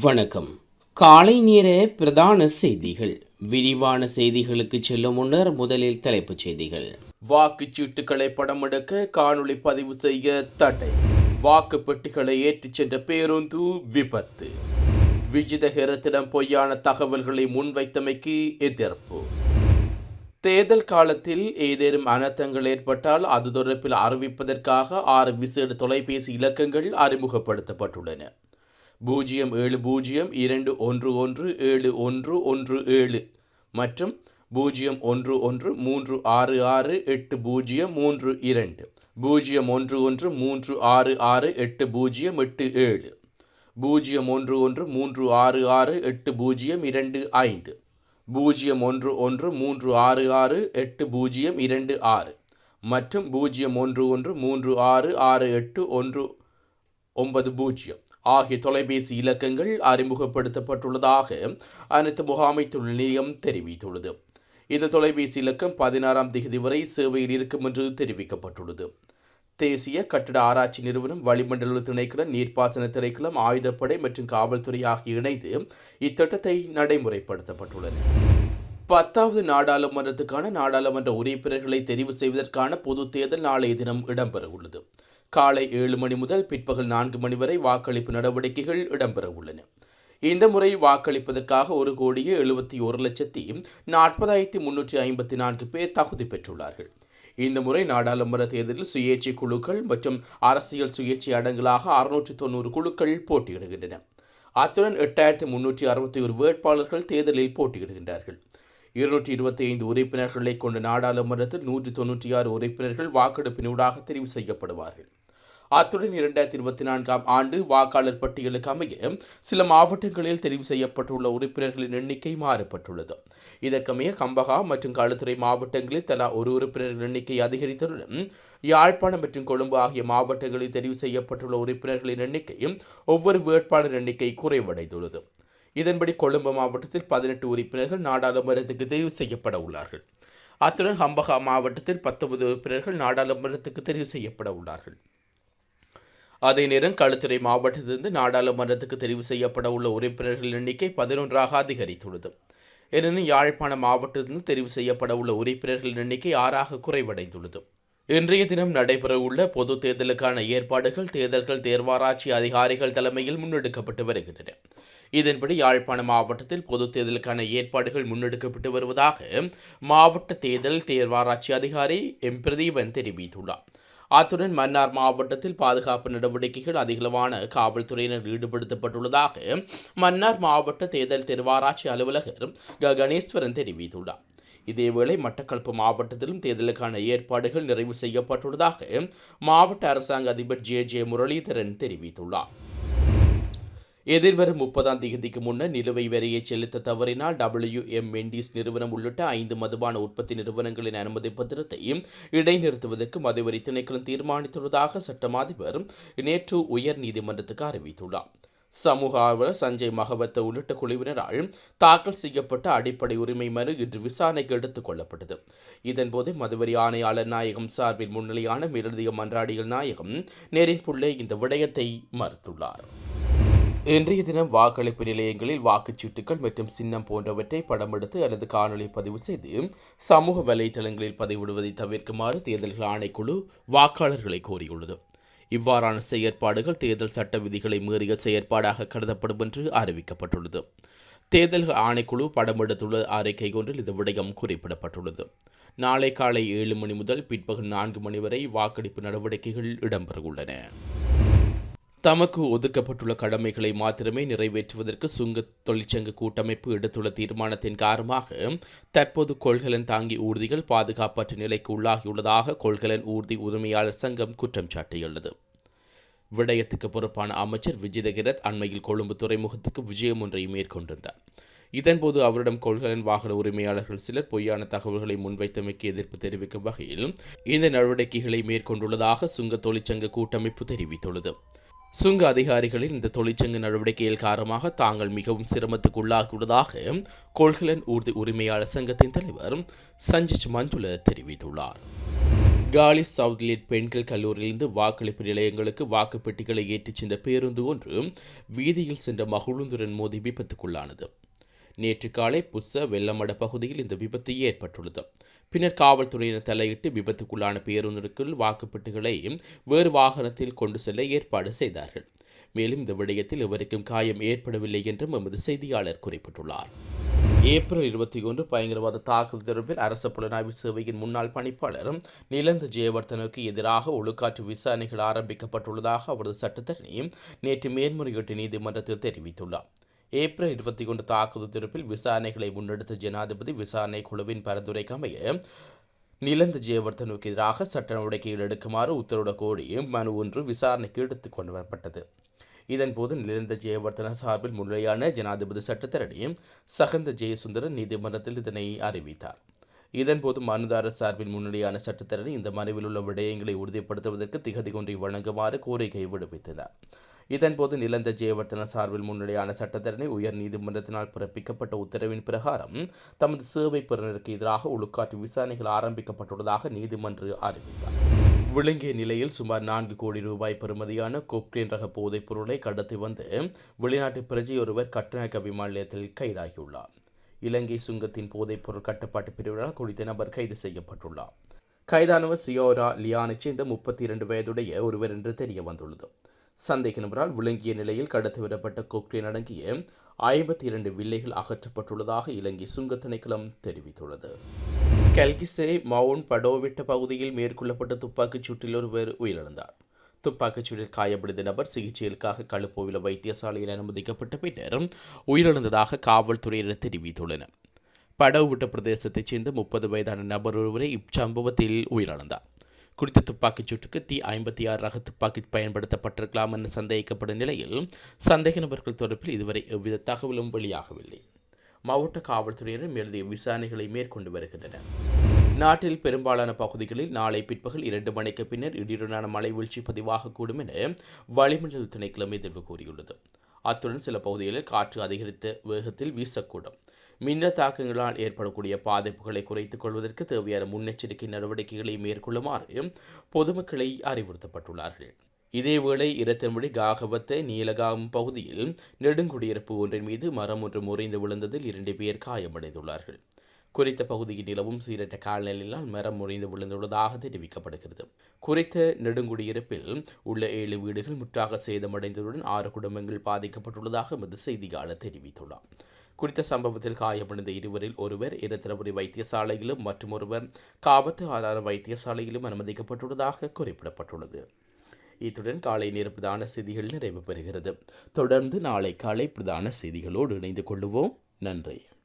வணக்கம். காலை நேர பிரதான செய்திகள். விரிவான செய்திகளுக்கு செல்லும் முன்னர் முதலில் தலைப்புச் செய்திகள். வாக்குச்சீட்டுகளை படமெடுக்க காணொளி பதிவு செய்ய தடை. வாக்கு பெட்டிகளை ஏற்றிச் சென்ற பேருந்து விபத்து. விஜிதஹெரத்திடம் பொய்யான தகவல்களை முன்வைத்தமைக்கு எதிர்ப்பு. தேர்தல் காலத்தில் ஏதேனும் அனர்த்தங்கள் ஏற்பட்டால் அது தொடர்பில் அறிவிப்பதற்காக ஆறு விசேட தொலைபேசி இலக்கங்கள் அறிமுகப்படுத்தப்பட்டுள்ளன. பூஜ்ஜியம் ஏழு பூஜ்ஜியம் இரண்டு ஒன்று ஒன்று ஏழு ஒன்று ஒன்று ஏழு மற்றும் பூஜ்ஜியம் ஒன்று ஒன்று மூன்று ஆறு ஆறு எட்டு பூஜ்ஜியம் மூன்று இரண்டு. பூஜ்ஜியம் ஒன்று ஒன்று மூன்று ஆறு ஆறு எட்டு பூஜ்ஜியம் எட்டு ஏழு. பூஜ்ஜியம் ஒன்று ஒன்று மூன்று ஆறு ஆறு எட்டு பூஜ்ஜியம் இரண்டு ஐந்து. பூஜ்ஜியம் ஒன்று ஒன்று மூன்று ஆறு ஆறு எட்டு பூஜ்ஜியம் இரண்டு ஆறு மற்றும் பூஜ்ஜியம் ஒன்று ஒன்று மூன்று ஆறு ஆறு எட்டு ஒன்று ஒன்பது பூஜ்ஜியம். ஆகிய தொலைபேசி இலக்கங்கள் அறிமுகப்படுத்தப்பட்டுள்ளதாக அனைத்து முகாமைத்துவ நிலையம் தெரிவித்துள்ளது. இந்த தொலைபேசி இலக்கம் பதினாறாம் தேதி வரை சேவையில் இருக்கும் என்று தெரிவிக்கப்பட்டுள்ளது. தேசிய கட்டட ஆராய்ச்சி நிறுவனம் வளிமண்டல திணைக்களம் நீர்ப்பாசன திணைக்களம் ஆயுதப்படை மற்றும் காவல்துறை ஆகிய இணைந்து இத்திட்டத்தை நடைமுறைப்படுத்தப்பட்டுள்ளன பத்தாவது நாடாளுமன்றத்துக்கான நாடாளுமன்ற உறுப்பினர்களை தெரிவு செய்வதற்கான பொது தேர்தல் நாளைய தினம் இடம்பெறவுள்ளது. காலை ஏழு மணி முதல் பிற்பகல் நான்கு மணி வரை வாக்களிப்பு நடவடிக்கைகள் இடம்பெற உள்ளன. இந்த முறை வாக்களிப்பதற்காக ஒரு கோடியே எழுபத்தி ஒரு லட்சத்தி நாற்பதாயிரத்தி முன்னூற்றி ஐம்பத்தி நான்கு பேர் தகுதி பெற்றுள்ளார்கள். இந்த முறை நாடாளுமன்ற தேர்தலில் சுயேட்சை குழுக்கள் மற்றும் அரசியல் சுயேட்சை அடங்கலாக அறுநூற்றி தொண்ணூறு குழுக்கள் போட்டியிடுகின்றன. அத்துடன் எட்டாயிரத்தி முன்னூற்றி அறுபத்தி ஒரு வேட்பாளர்கள் தேர்தலில் போட்டியிடுகின்றார்கள். இருநூற்றி இருபத்தி ஐந்து உறுப்பினர்களை கொண்ட நாடாளுமன்றத்தில் நூற்றி தொன்னூற்றி ஆறு உறுப்பினர்கள் வாக்கெடுப்பினூடாக தெரிவு செய்யப்படுவார்கள். அத்துடன் இரண்டாயிரத்தி இருபத்தி நான்காம் ஆண்டு வாக்காளர் பட்டியலுக்கு அமைய சில மாவட்டங்களில் தெரிவு செய்யப்பட்டுள்ள உறுப்பினர்களின் எண்ணிக்கை மாறப்பட்டுள்ளது இதற்கமைய கம்பகா மற்றும் களுத்துறை மாவட்டங்களில் தலா ஒரு உறுப்பினர்கள் எண்ணிக்கை அதிகரித்துடன் யாழ்ப்பாணம் மற்றும் கொழும்பு ஆகிய மாவட்டங்களில் தெரிவு செய்யப்பட்டுள்ள உறுப்பினர்களின் எண்ணிக்கையும் ஒவ்வொரு வேட்பாளர் எண்ணிக்கை குறைவடைந்துள்ளது. இதன்படி கொழும்பு மாவட்டத்தில் பதினெட்டு உறுப்பினர்கள் நாடாளுமன்றத்துக்கு தெரிவு செய்யப்பட உள்ளார்கள். அத்துடன் ஹம்பகா மாவட்டத்தில் பத்தொன்பது உறுப்பினர்கள் நாடாளுமன்றத்துக்கு தெரிவு செய்யப்பட உள்ளார்கள். அதே நேரம் களுத்துறை மாவட்டத்திலிருந்து நாடாளுமன்றத்துக்கு தெரிவு செய்யப்பட உள்ள உறுப்பினர்கள் எண்ணிக்கை பதினொன்றாக அதிகரித்துள்ளது. எனினும் யாழ்ப்பாண மாவட்டத்திலிருந்து தெரிவு செய்யப்பட உள்ள உறுப்பினர்கள் எண்ணிக்கை ஆறாக குறைவடைந்துள்ளது. இன்றைய தினம் நடைபெறவுள்ள பொது தேர்தலுக்கான ஏற்பாடுகள் தேர்தல்கள் தேர்வாராய்ச்சி அதிகாரிகள் தலைமையில் முன்னெடுக்கப்பட்டு வருகின்றன. இதன்படி யாழ்ப்பாண மாவட்டத்தில் பொது தேர்தலுக்கான ஏற்பாடுகள் முன்னெடுக்கப்பட்டு வருவதாக மாவட்ட தேர்தல் தேர்வாராய்ச்சி அதிகாரி எம். பிரதீபன் தெரிவித்துள்ளார். அத்துடன் மன்னார் மாவட்டத்தில் பாதுகாப்பு நடவடிக்கைகள் அதிகளவான காவல்துறையினர் ஈடுபடுத்தப்பட்டுள்ளதாக மன்னார் மாவட்ட தேர்தல் திருவாராய்ச்சி அலுவலகர் க. கணேஸ்வரன் தெரிவித்துள்ளார். இதேவேளை மட்டக்களப்பு மாவட்டத்திலும் தேர்தலுக்கான ஏற்பாடுகள் நிறைவு செய்யப்பட்டுள்ளதாக மாவட்ட அரசாங்க அதிபர் ஜே. ஜே. முரளிதரன் தெரிவித்துள்ளார். எதிர்வரும் முப்பதாம் தேதிக்கு முன்னர் நிலுவை வரியை செலுத்த தவறினால் டபிள்யூ எம் மெண்டிஸ் நிறுவனம் உள்ளிட்ட ஐந்து மதுபான உற்பத்தி நிறுவனங்களின் அனுமதி பத்திரத்தையும் இடைநிறுத்துவதற்கு மதுவரி திணைக்களம் தீர்மானித்துள்ளதாக சட்டம் அதிபர் நேற்று உயர் நீதிமன்றத்துக்கு அறிவித்துள்ளார். சமூக ஆர்வலர் சஞ்சய் மகவத்த உள்ளிட்ட குழுவினரால் தாக்கல் செய்யப்பட்ட அடிப்படை உரிமை மனு இன்று விசாரணைக்கு எடுத்துக் கொள்ளப்பட்டது. இதன்போது மதுவரி ஆணையாளர் நாயகம் சார்பில் முன்னிலையான மேலதிக மன்றாடிகள் நாயகம் நேரின் புள்ளே இந்த விடயத்தை மறுத்துள்ளார். இன்றைய தினம் வாக்களிப்பு நிலையங்களில் வாக்குச்சீட்டுகள் மற்றும் சின்னம் போன்றவற்றை படமெடுத்து அல்லது காணொலி பதிவு செய்து சமூக வலைதளங்களில் பதிவிடுவதை தவிர்க்குமாறு தேர்தல்கள் ஆணைக்குழு வாக்காளர்களை கோரியுள்ளது. இவ்வாறான செயற்பாடுகள் தேர்தல் சட்ட விதிகளை மீறிய செயற்பாடாக கருதப்படும் என்று அறிவிக்கப்பட்டுள்ளது. தேர்தல்கள் ஆணைக்குழு படமெடுத்துள்ள அறிக்கை ஒன்றில் இது விடயம் குறிப்பிடப்பட்டுள்ளது. நாளை காலை ஏழு மணி முதல் பிற்பகல் நான்கு மணி வரை வாக்கெடுப்பு நடவடிக்கைகள் இடம்பெறவுள்ளன. தமக்கு ஒதுக்கப்பட்டுள்ள கடமைகளை மாத்திரமே நிறைவேற்றுவதற்கு சுங்க தொழிற்சங்க கூட்டமைப்பு எடுத்துள்ள தீர்மானத்தின் காரணமாக தற்போது கொள்கலன் தாங்கி ஊர்திகள் பாதுகாப்பற்ற நிலைக்கு உள்ளாகியுள்ளதாக கொள்கலன் ஊர்தி உரிமையாளர் சங்கம் குற்றம் சாட்டியுள்ளது. விடயத்துக்கு பொறுப்பான அமைச்சர் விஜயதகிரத் அண்மையில் கொழும்பு துறைமுகத்துக்கு விஜயம் ஒன்றை மேற்கொண்டிருந்தார். இதன்போது அவரிடம் கொள்கலன் வாகன உரிமையாளர்கள் சிலர் பொய்யான தகவல்களை முன்வைத்தமைக்கு எதிர்ப்பு தெரிவிக்கும் வகையில் இந்த நடவடிக்கைகளை மேற்கொண்டுள்ளதாக சுங்க தொழிற்சங்க கூட்டமைப்பு தெரிவித்துள்ளது. சுங்க அதிகாரிகளின் இந்த தொழிற்சங்க நடவடிக்கையில் காரணமாக தாங்கள் மிகவும் சிரமத்துக்குள்ளாகியுள்ளதாக கொள்கலன் ஊர்தி உரிமையாளர் சங்கத்தின் தலைவர் சஞ்சித் மந்துல தெரிவித்துள்ளார். காலி சவுத்லேட் பெண்கள் கல்லூரியிலிருந்து வாக்களிப்பு நிலையங்களுக்கு வாக்குப்பெட்டிகளை ஏற்றிச் சென்ற பேருந்து ஒன்று வீதியில் சென்ற மகுழுந்துடன் மோதி விபத்துக்குள்ளானது. நேற்று காலை புஸ்ஸ வெள்ளமட பகுதியில் இந்த விபத்து ஏற்பட்டுள்ளது. பின்னர் காவல்துறையினர் தலையிட்டு விபத்துக்குள்ளான பேருந்திற்குள் வாக்குப்பெட்டிகளை வேறு வாகனத்தில் கொண்டு செல்ல ஏற்பாடு செய்தார்கள். மேலும் இந்த விடயத்தில் எவருக்கும் காயம் ஏற்படவில்லை என்றும் எமது செய்தியாளர் குறிப்பிட்டுள்ளார். ஏப்ரல் இருபத்தி ஒன்று பயங்கரவாத தாக்குதல் தொடர்பில் அரச புலனாய்வு சேவையின் முன்னாள் பணிப்பாளர் நிலந்த ஜெயவர்தனுக்கு எதிராக ஒழுக்காற்று விசாரணைகள் ஆரம்பிக்கப்பட்டுள்ளதாக அவரது சட்டத்தரணி நேற்று மேன்முறையீட்டு நீதிமன்றத்தில் தெரிவித்துள்ளார். ஏப்ரல் இருபத்தி ஒன்று தாக்குதல் தொடர்பில் விசாரணைகளை முன்னெடுத்த ஜனாதிபதி விசாரணை குழுவின் பரிந்துரைக்கமைய நிலந்த ஜெயவர்தனுக்கு எதிராக சட்ட நடவடிக்கைகள் எடுக்குமாறு உத்தரவிடக் கோரி மனு ஒன்று விசாரணைக்கு எடுத்துக் கொண்டு வரப்பட்டது. இதன்போது நிலந்த ஜெயவர்தன சார்பில் முன்னிலையான ஜனாதிபதி சட்டத்தரணி சகந்த ஜெயசுந்தரன் நீதிமன்றத்தில் இதனை அறிவித்தார். இதன்போது மனுதாரர் சார்பில் முன்னிலையான சட்டத்தரணி இந்த மனுவில் உள்ள விடயங்களை உறுதிப்படுத்துவதற்கு திகதி ஒன்றை வழங்குமாறு கோரிக்கை விடுவித்தனர். இதன்போது நிலந்த ஜெயவர்தன சார்பில் முன்னிலையான சட்டத்தரணி உயர் நீதிமன்றத்தினால் பிறப்பிக்கப்பட்ட உத்தரவின் பிரகாரம் தமது சேவை பெறுநருக்கு எதிராக ஒழுக்காற்று விசாரணைகள் ஆரம்பிக்கப்பட்டுள்ளதாக நீதிமன்று அறிவித்தார். விழுங்கிய நிலையில் சுமார் நான்கு கோடி ரூபாய் பெறுமதியான கொக்ரேன் ரக போதைப் பொருளை கடத்தி வந்து வெளிநாட்டு பிரஜை ஒருவர் கட்டுநாயக்க விமான நிலையத்தில் கைதாகியுள்ளார். இலங்கை சுங்கத்தின் போதைப் பொருள் கட்டுப்பாட்டு பிரிவினால் குறித்த நபர் கைது செய்யப்பட்டுள்ளார். கைதானவர் சியோரா லியானைச் சேர்ந்த முப்பத்தி இரண்டு வயதுடைய ஒருவர் என்று தெரிய வந்துள்ளது. சந்தேக நபரால் விளங்கிய நிலையில் கடத்தி வரப்பட்ட அடங்கிய ஐம்பத்தி இரண்டு வில்லைகள் அகற்றப்பட்டுள்ளதாக இலங்கை சுங்க திணைக்களம் தெரிவித்துள்ளது. கல்கிசே மவுண்ட் படோவிட்ட பகுதியில் மேற்கொள்ளப்பட்ட துப்பாக்கிச் சூட்டில் ஒருவர் உயிரிழந்தார். துப்பாக்கிச் சூட்டில் காயப்படைந்த நபர் சிகிச்சைகளுக்காக கழுப்போவில வைத்தியசாலையில் அனுமதிக்கப்பட்ட பின்னர் உயிரிழந்ததாக காவல்துறையினர் தெரிவித்துள்ளனர். படவுவிட்ட பிரதேசத்தைச் சேர்ந்த முப்பது வயதான நபர் ஒருவரை இச்சம்பவத்தில் உயிரிழந்தார். குறித்த துப்பாக்கிச் சூட்டுக்கு டி ஐம்பத்தி ஆறு ரக துப்பாக்கி பயன்படுத்தப்பட்டிருக்கலாம் என சந்தேகிக்கப்படும் நிலையில் சந்தேக நபர்கள் தொடர்பில் இதுவரை எவ்வித தகவலும் வெளியாகவில்லை. மாவட்ட காவல்துறையினர் மேலதிக விசாரணைகளை மேற்கொண்டு வருகின்றனர். நாட்டில் பெரும்பாலான பகுதிகளில் நாளை பிற்பகல் இரண்டு மணிக்கு பின்னர் இடியுடனான மழை வீழ்ச்சி பதிவாகக்கூடும் என வளிமண்டல திணைக்கிழமை எதிர்வு கூறியுள்ளது. அத்துடன் சில பகுதிகளில் காற்று அதிகரித்த வேகத்தில் வீசக்கூடும். மின்ன தாக்கங்களால் ஏற்படக்கூடிய பாதிப்புகளை குறைத்துக் கொள்வதற்கு தேவையான முன்னெச்சரிக்கை நடவடிக்கைகளை மேற்கொள்ளுமாறு பொதுமக்களை அறிவுறுத்தப்பட்டுள்ளார்கள். இதேவேளை இரத்தன்மொழி காகவத்தை நீலகாம் பகுதியில் நெடுங்குடியிருப்பு ஒன்றின் மீது மரம் ஒன்று முறைந்து விழுந்ததில் இரண்டு பேர் காயமடைந்துள்ளார்கள். குறித்த பகுதியில் நிலவும் சீரற்ற காலநிலையினால் மரம் முறைந்து விழுந்துள்ளதாக தெரிவிக்கப்படுகிறது. குறித்த நெடுங்குடியிருப்பில் உள்ள ஏழு வீடுகள் முற்றாக சேதமடைந்ததுடன் ஆறு குடும்பங்கள் பாதிக்கப்பட்டுள்ளதாக எமது செய்தியாளர் தெரிவித்துள்ளார். குறித்த சம்பவத்தில் காயமடைந்த இருவரில் ஒருவர் இரத்தினபுரி வைத்தியசாலையிலும் மற்றும் ஒருவர் காவத்து ஆதார வைத்தியசாலையிலும் அனுமதிக்கப்பட்டுள்ளதாக குறிப்பிடப்பட்டுள்ளது. இத்துடன் காலை நேர பிரதான செய்திகள் நிறைவு பெறுகிறது. தொடர்ந்து நாளை காலை பிரதான செய்திகளோடு இணைந்து கொள்ளுவோம். நன்றி.